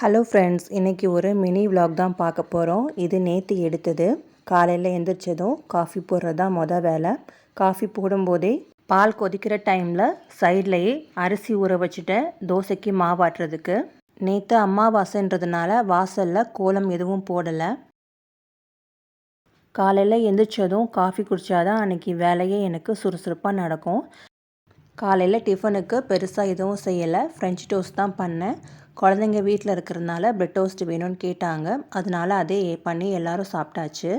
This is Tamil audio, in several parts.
ஹலோ ஃப்ரெண்ட்ஸ் இன்றைக்கி ஒரு மினி vlog தான் பார்க்க போகிறோம் இது நேற்று எடுத்தது. காலையில் எந்திரிச்சதும் காஃபி போடுறது தான் மொதல் வேலை. காஃபி போடும்போதே பால் கொதிக்கிற டைமில் சைட்லேயே அரிசி ஊற வச்சுட்டேன். தோசைக்கு மாவாட்டுறதுக்கு நேற்று அம்மாவாசைன்றதுனால வாசலில் கோலம் எதுவும் போடலை. காலையில் எந்திரிச்சதும் காஃபி குடித்தாதான் அன்றைக்கி வேலையே எனக்கு சுறுசுறுப்பாக நடக்கும். காலையில் டிஃபனுக்கு பெருசாக எதுவும் செய்யலை. ஃப்ரெஞ்ச் டோஸ்ட் தான் பண்ணேன். குழந்தைங்க வீட்டில் இருக்கிறதுனால பிரெட் டோஸ்ட் வேணும்னு கேட்டாங்க. அதனால அதே பண்ணி எல்லோரும் சாப்பிட்டாச்சு.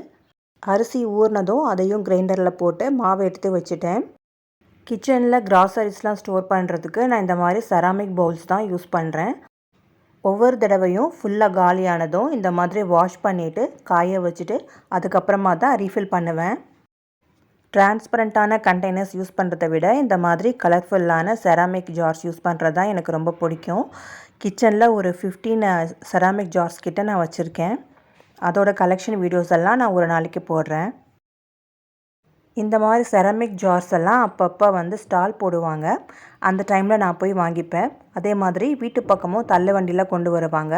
அரிசி ஊறினதும் அதையும் கிரைண்டரில் போட்டு மாவு எடுத்து வச்சுட்டேன். கிச்சனில் கிராசரிஸ்லாம் ஸ்டோர் பண்ணுறதுக்கு நான் இந்த மாதிரி செராமிக் பவுல்ஸ் தான் யூஸ் பண்ணுறேன் ஒவ்வொரு தடவையும் ஃபுல்லாக காலியானதும் இந்த மாதிரி வாஷ் பண்ணிவிட்டு காய வச்சுட்டு அதுக்கப்புறமா தான் ரீஃபில் பண்ணுவேன். டிரான்ஸ்பரண்ட்டான கண்டெய்னர்ஸ் யூஸ் பண்ணுறத விட இந்த மாதிரி கலர்ஃபுல்லான செராமிக் ஜார்ஸ் யூஸ் பண்ணுறது தான் எனக்கு ரொம்ப பிடிக்கும். கிச்சனில் ஒரு ஃபிஃப்டீன் செராமிக் ஜார்ஸ் கிட்ட நான் வச்சுருக்கேன். அதோட கலெக்ஷன் வீடியோஸ் எல்லாம் நான் ஒரு நாளைக்கு போடுறேன். இந்த மாதிரி செராமிக் ஜார்ஸ் எல்லாம் அப்பப்போ வந்து ஸ்டால் போடுவாங்க. அந்த டைமில் நான் போய் வாங்கிப்பேன். அதே மாதிரி வீட்டு பக்கமும் தள்ளு வண்டியில் கொண்டு வருவாங்க.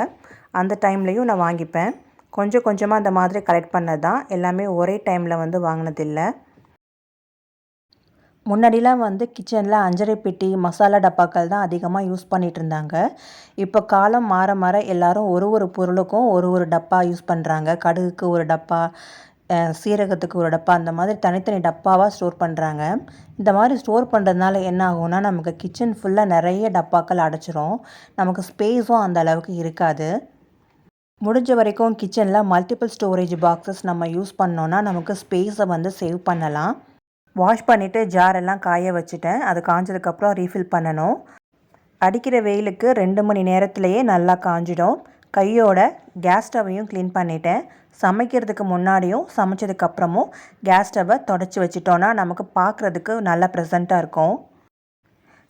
அந்த டைம்லேயும் நான் வாங்கிப்பேன். கொஞ்சம் கொஞ்சமாக அந்த மாதிரி கலெக்ட் பண்ணது தான் எல்லாமே ஒரே டைமில் வந்து வாங்கினதில்லை. முன்னாடிலாம் வந்து கிச்சனில் அஞ்சரை பெட்டி மசாலா டப்பாக்கள் தான் அதிகமாக யூஸ் பண்ணிகிட்டு இருந்தாங்க. இப்போ காலம் மாற மாற எல்லோரும் ஒரு ஒரு பொருளுக்கும் ஒரு ஒரு டப்பா யூஸ் பண்ணுறாங்க கடுகுக்கு ஒரு டப்பா சீரகத்துக்கு ஒரு டப்பா அந்த மாதிரி தனித்தனி டப்பாவாக ஸ்டோர் பண்ணுறாங்க இந்த மாதிரி ஸ்டோர் பண்ணுறதுனால என்ன ஆகும்னா நமக்கு கிச்சன் ஃபுல்லாக நிறைய டப்பாக்கள் அடைச்சிரும். நமக்கு ஸ்பேஸும் அந்த அளவுக்கு இருக்காது. முடிஞ்ச வரைக்கும் கிச்சனில் மல்டிபிள் ஸ்டோரேஜ் பாக்ஸஸ் நம்ம யூஸ் பண்ணோன்னா நமக்கு ஸ்பேஸை வந்து சேவ் பண்ணலாம். வாஷ் பண்ணிவிட்டு ஜாரெல்லாம் காய வச்சுட்டேன். அது காஞ்சதுக்கப்புறம் ரீஃபில் பண்ணணும். அடிக்கிற வெயிலுக்கு ரெண்டு மணி நேரத்துலையே நல்லா காஞ்சிடும். கையோட கேஸ் ஸ்டவ்வையும் க்ளீன் பண்ணிட்டேன். சமைக்கிறதுக்கு முன்னாடியும் சமைச்சதுக்கப்புறமும் கேஸ் ஸ்டவ்வை தொடச்சி வச்சிட்டோன்னா நமக்கு பார்க்குறதுக்கு நல்லா ப்ரெசண்ட்டாக இருக்கும்.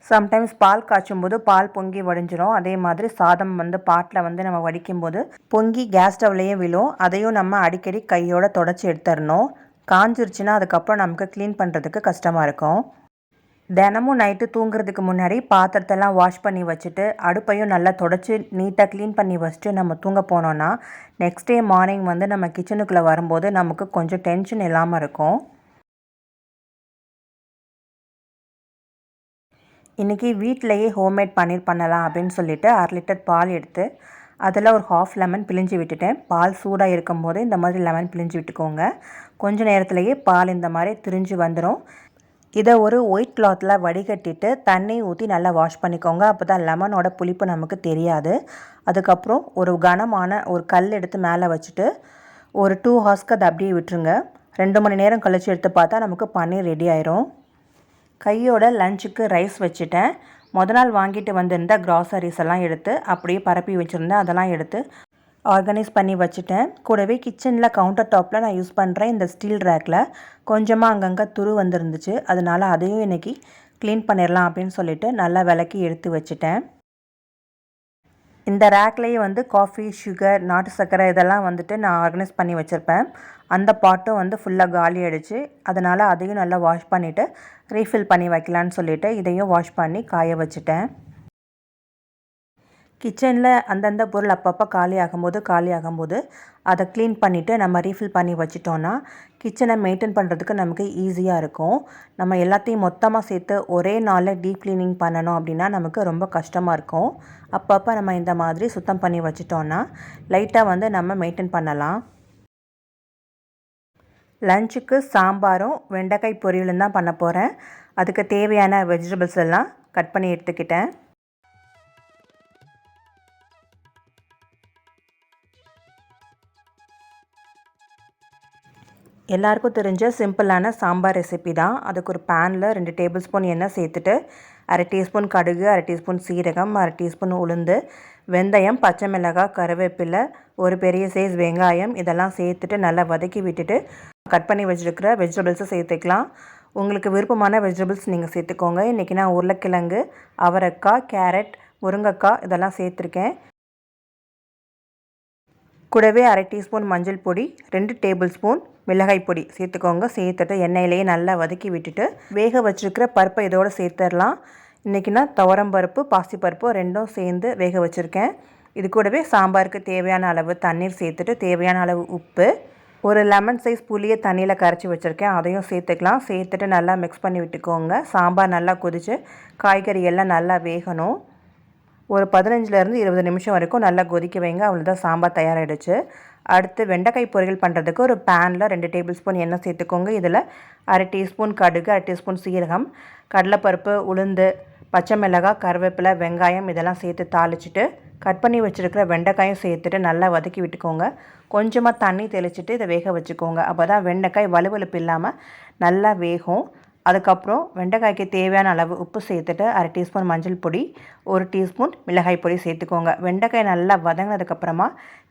சம்டைம்ஸ் பால் காய்ச்சும் போது பால் பொங்கி வடிஞ்சிரும். அதே மாதிரி சாதம் வந்து பாட்டில் வந்து நம்ம வடிக்கும்போது பொங்கி கேஸ் ஸ்டவ்லேயும் விழும். அதையும் நம்ம அடிக்கடி கையோட தொடச்சி எடுத்துடணும். காஞ்சிருச்சுன்னா அதுக்கப்புறம் நமக்கு க்ளீன் பண்ணுறதுக்கு கஷ்டமாக இருக்கும். தினமும் நைட்டு தூங்குறதுக்கு முன்னாடி பாத்திரத்தெல்லாம் வாஷ் பண்ணி வச்சுட்டு அடுப்பையும் நல்லா தொடச்சி நீட்டாக க்ளீன் பண்ணி வச்சுட்டு நம்ம தூங்க போனோன்னா நெக்ஸ்ட் டே மார்னிங் வந்து நம்ம கிச்சனுக்குள்ளே வரும்போது நமக்கு கொஞ்சம் டென்ஷன் இல்லாமல் இருக்கும். இன்றைக்கி வீட்டிலையே ஹோம்மேட் பன்னீர் பண்ணலாம் அப்படின்னு சொல்லிவிட்டு அரை லிட்டர் பால் எடுத்து அதில் ஒரு ஹாஃப் லெமன் பிழிஞ்சு விட்டுட்டேன். பால் சூடாக இருக்கும்போது இந்த மாதிரி லெமன் பிழிஞ்சு விட்டுக்கோங்க. கொஞ்ச நேரத்திலேயே பால் இந்த மாதிரி திரிஞ்சு வந்துடும் இதை ஒரு ஒயிட் கிளாத்தில் வடிகட்டிட்டு தண்ணி ஊற்றி நல்லா வாஷ் பண்ணிக்கோங்க. அப்போ தான் லெமனோட புளிப்பு நமக்கு தெரியாது. அதுக்கப்புறம் ஒரு கனமான ஒரு கல் எடுத்து மேலே வச்சுட்டு ஒரு டூ ஹார்ஸ்க்கு அதை அப்படியே விட்டுருங்க. ரெண்டு மணி நேரம் கழித்து எடுத்து பார்த்தா நமக்கு பன்னீர் ரெடி ஆயிரும். கையோட லஞ்சுக்கு ரைஸ் வச்சுட்டேன். முத நாள் வாங்கிட்டு வந்திருந்த க்ராசரிஸ் எல்லாம் எடுத்து அப்படியே பரப்பி வச்சுருந்தேன். அதெல்லாம் எடுத்து ஆர்கனைஸ் பண்ணி வச்சுட்டேன். கூடவே கிச்சனில் கவுண்டர் டாப்பில் நான் யூஸ் பண்ணுறேன் இந்த ஸ்டீல் ரேக்கில் கொஞ்சமாக அங்கங்கே துரு வந்துருந்துச்சு. அதனால் அதையும் இன்றைக்கி க்ளீன் பண்ணிடலாம் அப்படின்னு சொல்லிவிட்டு நல்லா விளக்கி எடுத்து வச்சுட்டேன். இந்த ரேக்லேயே வந்து காஃபி சுகர் நாட்டு சர்க்கரை இதெல்லாம் வந்துட்டு நான் ஆர்கனைஸ் பண்ணி வச்சுருப்பேன். அந்த பாட்டும் வந்து ஃபுல்லாக காலி ஆகிடுச்சு அதனால் அதையும் நல்லா வாஷ் பண்ணிவிட்டு ரீஃபில் பண்ணி வைக்கலான்னு சொல்லிவிட்டு இதையும் வாஷ் பண்ணி காய வச்சுட்டேன். கிச்சனில் அந்தந்த பொருள் அப்பப்போ காலி ஆகும்போது காலி ஆகும்போது அதை க்ளீன் பண்ணிவிட்டு நம்ம ரீஃபில் பண்ணி வச்சிட்டோன்னா கிச்சனை மெயின்டைன் பண்ணுறதுக்கு நமக்கு ஈஸியாக இருக்கும். நம்ம எல்லாத்தையும் மொத்தமாக சேர்த்து ஒரே நாளில் டீப் க்ளீனிங் பண்ணணும் அப்படின்னா நமக்கு ரொம்ப கஷ்டமாக இருக்கும். அப்பப்போ நம்ம இந்த மாதிரி சுத்தம் பண்ணி வச்சிட்டோன்னா லைட்டாக வந்து நம்ம மெயின்டைன் பண்ணலாம். லஞ்சுக்கு சாம்பாரும் வெண்டைக்காய் பொரியலும் தான் பண்ண போகிறேன் அதுக்கு தேவையான வெஜிடபிள்ஸ் எல்லாம் கட் பண்ணி எடுத்துக்கிட்டேன். எல்லாருக்கும் தெரிஞ்ச சிம்பிளான சாம்பார் ரெசிபி தான். அதுக்கு ஒரு பேனில் ரெண்டு டேபிள் ஸ்பூன் எண்ணெய் சேர்த்துட்டு அரை டீஸ்பூன் கடுகு அரை டீஸ்பூன் சீரகம் அரை டீஸ்பூன் உளுந்து வெந்தயம் பச்சை மிளகாய் கருவேப்பிலை ஒரு பெரிய சைஸ் வெங்காயம் இதெல்லாம் சேர்த்துட்டு நல்லா வதக்கி விட்டுட்டு கட் பண்ணி வச்சுருக்கிற வெஜிடபிள்ஸை சேர்த்துக்கலாம். உங்களுக்கு விருப்பமான வெஜிடபிள்ஸ் நீங்கள் சேர்த்துக்கோங்க. இன்றைக்கி நான் உருளைக்கிழங்கு அவரைக்காய் கேரட் முருங்கைக்காய் இதெல்லாம் சேர்த்துருக்கேன். கூடவே அரை டீஸ்பூன் மஞ்சள் பொடி ரெண்டு டேபிள் ஸ்பூன் மிளகாய் பொடி சேர்த்துக்கோங்க. சேர்த்துட்டு எண்ணெயிலேயே நல்லா வதக்கி விட்டுட்டு வேக வச்சுருக்கிற பருப்பை இதோடு சேர்த்துடலாம். இன்றைக்கி நான் துவரம் பருப்பு பாசிப்பருப்பு ரெண்டும் சேர்ந்து வேக வச்சுருக்கேன். இது கூடவே சாம்பாருக்கு தேவையான அளவு தண்ணீர் சேர்த்துட்டு தேவையான அளவு உப்பு ஒரு லெமன் சைஸ் புளியை தண்ணியில் கரைச்சி வச்சுருக்கேன். அதையும் சேர்த்துக்கலாம். சேர்த்துட்டு நல்லா மிக்ஸ் பண்ணி விட்டுக்கோங்க. சாம்பார் நல்லா கொதித்து காய்கறி எல்லாம் நல்லா வேகணும். ஒரு பதினஞ்சுலேருந்து இருபது நிமிஷம் வரைக்கும் நல்லா கொதிக்க வைங்க. அவ்வளோதான் சாம்பார் தயாராகிடுச்சு அடுத்து வெண்டைக்காய் பொரியல் பண்ணுறதுக்கு ஒரு பேனில் ரெண்டு டேபிள் ஸ்பூன் எண்ணெய் சேர்த்துக்கோங்க. இதில் அரை டீஸ்பூன் கடுகு அரை டீஸ்பூன் சீரகம் கடலைப்பருப்பு உளுந்து பச்சை மிளகாய் கருவேப்பிலை வெங்காயம் இதெல்லாம் சேர்த்து தாளிச்சிட்டு கட் பண்ணி வச்சுருக்கிற வெண்டைக்காயும் சேர்த்துட்டு நல்லா வதக்கி விட்டுக்கோங்க. கொஞ்சமாக தண்ணி தெளிச்சிட்டு இதை வேக வச்சுக்கோங்க. அப்போ தான் வெண்டைக்காய் வலுவலுப்பு இல்லாமல் நல்லா வேகும். அதுக்கப்புறம் வெண்டைக்காய்க்கு தேவையான அளவு உப்பு சேர்த்துட்டு அரை டீஸ்பூன் மஞ்சள் பொடி ஒரு டீஸ்பூன் மிளகாய் பொடி சேர்த்துக்கோங்க. வெண்டைக்காய் நல்லா வதங்கினதுக்கப்புறமா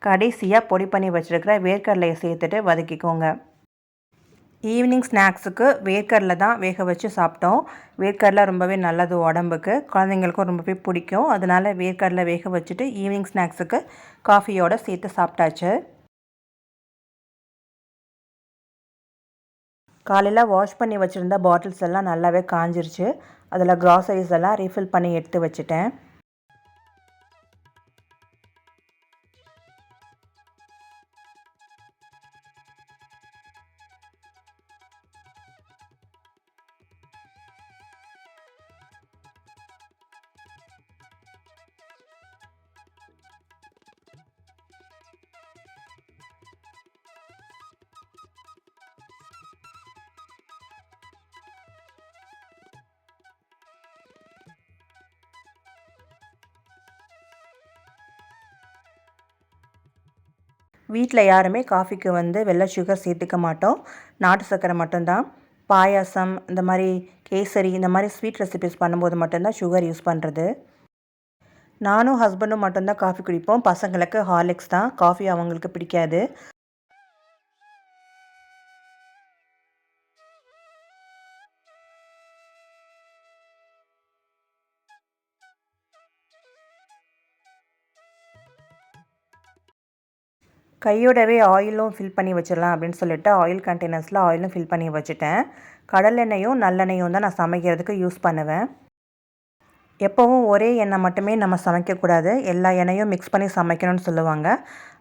கடைசியாக பொடி பண்ணி வச்சுருக்கிற வேர்க்கடலையை சேர்த்துட்டு வதக்கிக்கோங்க. ஈவினிங் ஸ்நாக்ஸுக்கு வேர்க்கடலை தான் வேக வச்சு சாப்பிட்டோம். வேர்க்கடலை ரொம்பவே நல்லது உடம்புக்கு. குழந்தைங்களுக்கும் ரொம்பவே பிடிக்கும். அதனால் வேர்க்கடலை வேக வச்சுட்டு ஈவினிங் ஸ்நாக்ஸுக்கு காஃபியோடு சேர்த்து சாப்பிட்டாச்சு. காலையில் வாஷ் பண்ணி வச்சுருந்த பாட்டில்ஸ் எல்லாம் நல்லாவே காஞ்சிருச்சு. அதில் க்ராசரிஸ் எல்லாம் ரீஃபில் பண்ணி எடுத்து வச்சுட்டேன். வீட்டில் யாருமே காஃபிக்கு வந்து வெள்ளை சுகர் சேர்த்துக்க மாட்டோம். நாட்டு சர்க்கரை மட்டும்தான். பாயாசம் இந்த மாதிரி கேசரி இந்த மாதிரி ஸ்வீட் ரெசிபிஸ் பண்ணும்போது மட்டும்தான் சுகர் யூஸ் பண்ணுறது நானும் ஹஸ்பண்டும் மட்டும்தான் காஃபி குடிப்போம். பசங்களுக்கு ஹார்லிக்ஸ் தான். காஃபி அவங்களுக்கு பிடிக்காது. கையோடவே ஆயிலும் ஃபில் பண்ணி வச்சிடலாம் அப்படின்னு சொல்லிட்டு ஆயில் கண்டெய்னர்ஸில் ஆயிலும் ஃபில் பண்ணி வச்சுட்டேன். கடலெண்ணெயும் நல்லெண்ணெயும் தான் நான் சமைக்கிறதுக்கு யூஸ் பண்ணுவேன். எப்போவும் ஒரே எண்ணெய் மட்டுமே நம்ம சமைக்கக்கூடாது. எல்லா எண்ணெயும் மிக்ஸ் பண்ணி சமைக்கணும்னு சொல்லுவாங்க.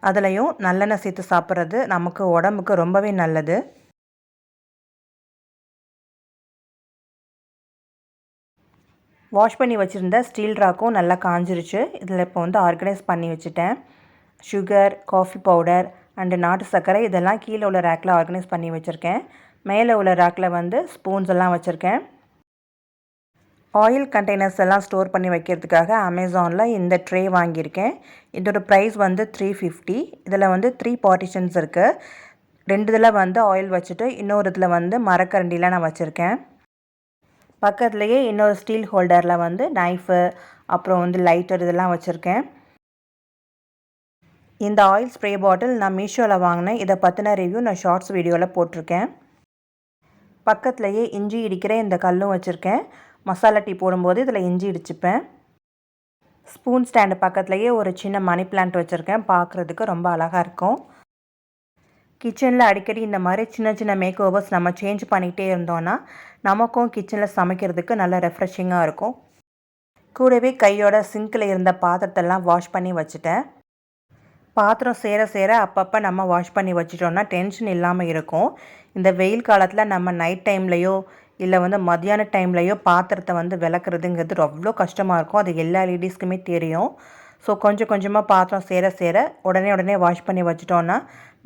அதுலேயும் நல்லெண்ணெய் சேர்த்து சாப்பிட்றது நமக்கு உடம்புக்கு ரொம்பவே நல்லது. வாஷ் பண்ணி வச்சுருந்த ஸ்டீல் ராக்கும் நல்லா காஞ்சிருச்சு. இதில் இப்போ வந்து ஆர்கனைஸ் பண்ணி வச்சுட்டேன். சுகர் காஃபி பவுடர் அண்டு நாட்டு சர்க்கரை இதெல்லாம் கீழே உள்ள ரேக்கில் ஆர்கனைஸ் பண்ணி வச்சுருக்கேன். மேலே உள்ள ரேக்கில் வந்து ஸ்பூன்ஸ் எல்லாம் வச்சுருக்கேன். ஆயில் கண்டெய்னர்ஸ் எல்லாம் ஸ்டோர் பண்ணி வைக்கிறதுக்காக அமேசானில் இந்த ட்ரே வாங்கியிருக்கேன். இதோட ப்ரைஸ் வந்து த்ரீ ஃபிஃப்டி இதில் வந்து த்ரீ பார்ட்டிஷன்ஸ் இருக்குது ரெண்டு இதில் வந்து ஆயில் வச்சுட்டு இன்னொரு இதில் வந்து மரக்கரண்டிலாம் நான் வச்சுருக்கேன். பக்கத்துலேயே இன்னொரு ஸ்டீல் ஹோல்டரில் வந்து நைஃபு அப்புறம் வந்து லைட்டர் இதெல்லாம் வச்சுருக்கேன். இந்த ஆயில் ஸ்ப்ரே பாட்டில் நான் மீஷோவில் வாங்கினேன். இதை பற்றின ரிவ்யூ நான் ஷார்ட்ஸ் வீடியோவில் போட்டிருக்கேன். பக்கத்துலேயே இஞ்சி இடிக்கிற இந்த கல்லும் வச்சுருக்கேன். மசாலா டீ போடும்போது இதில் இஞ்சி இடிச்சுப்பேன். ஸ்பூன் ஸ்டாண்டு பக்கத்துலேயே ஒரு சின்ன மணி பிளான்ட் வச்சுருக்கேன். பார்க்குறதுக்கு ரொம்ப அழகாக இருக்கும். கிச்சனில் அடிக்கடி இந்த மாதிரி சின்ன சின்ன மேக் ஓவர்ஸ் நம்ம சேஞ்ச் பண்ணிகிட்டே இருந்தோன்னா நமக்கும் கிச்சனில் சமைக்கிறதுக்கு நல்ல ரெஃப்ரெஷிங்காக இருக்கும். கூடவே கையோட சிங்கில் இருந்த பாத்திரத்தெல்லாம் வாஷ் பண்ணி வச்சுட்டேன். பாத்திரம் சேர சேர அப்பப்போ நம்ம வாஷ் பண்ணி வச்சிட்டோம்னா டென்ஷன் இல்லாமல் இருக்கும். இந்த வெயில் காலத்தில் நம்ம நைட் டைம்லேயோ இல்லை வந்து மதியான டைம்லேயோ பாத்திரத்தை வந்து விளக்குறதுங்கிறது அவ்வளோ கஷ்டமாக இருக்கும். அது எல்லா லேடிஸ்க்குமே தெரியும். ஸோ கொஞ்சம் கொஞ்சமாக பாத்திரம் சேர சேர உடனே உடனே வாஷ் பண்ணி வச்சிட்டோன்னா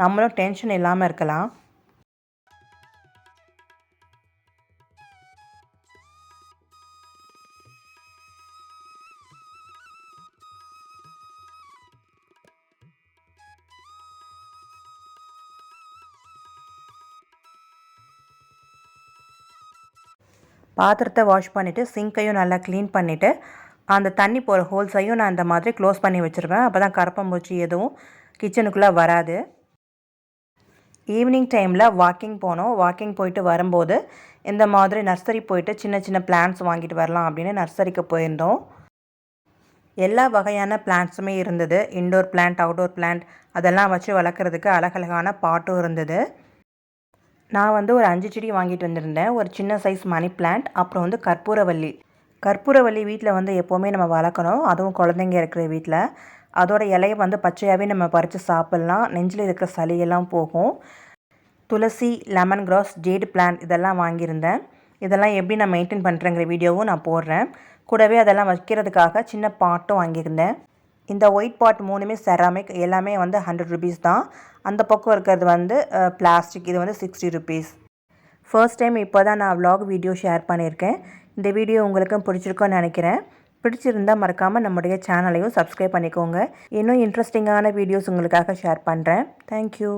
நம்மளும் டென்ஷன் இல்லாமல் இருக்கலாம். பாத்திரத்தை வாஷ் பண்ணிவிட்டு சிங்க்கையும் நல்லா க்ளீன் பண்ணிவிட்டு அந்த தண்ணி போகிற ஹோல்ஸையும் நான் இந்த மாதிரி க்ளோஸ் பண்ணி வச்சுருவேன். அப்போ தான் கரப்பம்பூச்சி எதுவும் கிச்சனுக்குள்ளே வராது. ஈவினிங் டைமில் வாக்கிங் போனோம். வாக்கிங் போயிட்டு வரும்போது இந்த மாதிரி நர்சரி போயிட்டு சின்ன சின்ன பிளான்ட்ஸ் வாங்கிட்டு வரலாம் அப்படின்னு நர்சரிக்கு போயிருந்தோம். எல்லா வகையான பிளான்ட்ஸுமே இருந்தது. இன்டோர் பிளான்ட் அவுட்டோர் பிளான்ட் அதெல்லாம் வச்சு வளர்க்குறதுக்கு அழகழகான பாட்டும் இருந்தது. நான் வந்து ஒரு அஞ்சு செடி வாங்கிட்டு வந்திருந்தேன். ஒரு சின்ன சைஸ் மணி பிளான்ட் அப்புறம் வந்து கற்பூரவல்லி கற்பூரவல்லி வீட்டில் வந்து எப்போவுமே நம்ம வளர்க்கணும். அதுவும் குழந்தைங்க இருக்கிற வீட்டில் அதோட இலையை வந்து பச்சையாகவே நம்ம பறித்து சாப்பிட்லாம். நெஞ்சில் இருக்கிற சளியெல்லாம் போகும். துளசி லெமன் கிராஸ் ஜேடு பிளான்ட் இதெல்லாம் வாங்கியிருந்தேன். இதெல்லாம் எப்படி நான் மெயின்டைன் பண்ணுறேங்கிற வீடியோவும் நான் போடுறேன். கூடவே அதெல்லாம் வைக்கிறதுக்காக சின்ன பாட்டும் வாங்கியிருந்தேன். இந்த ஒயிட் பாட் மூணுமே செராமிக் எல்லாமே வந்து ஹண்ட்ரட் ருபீஸ் தான். அந்த பக்கம் இருக்கிறது வந்து பிளாஸ்டிக் இது வந்து சிக்ஸ்டி ருபீஸ் ஃபர்ஸ்ட் டைம் இப்போ தான் நான் vlog வீடியோ ஷேர் பண்ணியிருக்கேன். இந்த வீடியோ உங்களுக்கும் பிடிச்சிருக்கோன்னு நினைக்கிறேன். பிடிச்சிருந்தால் மறக்காமல் நம்முடைய சேனலையும் சப்ஸ்கிரைப் பண்ணிக்கோங்க. இன்னும் இன்ட்ரெஸ்டிங்கான வீடியோஸ் உங்களுக்காக ஷேர் பண்ணுறேன் தேங்க்யூ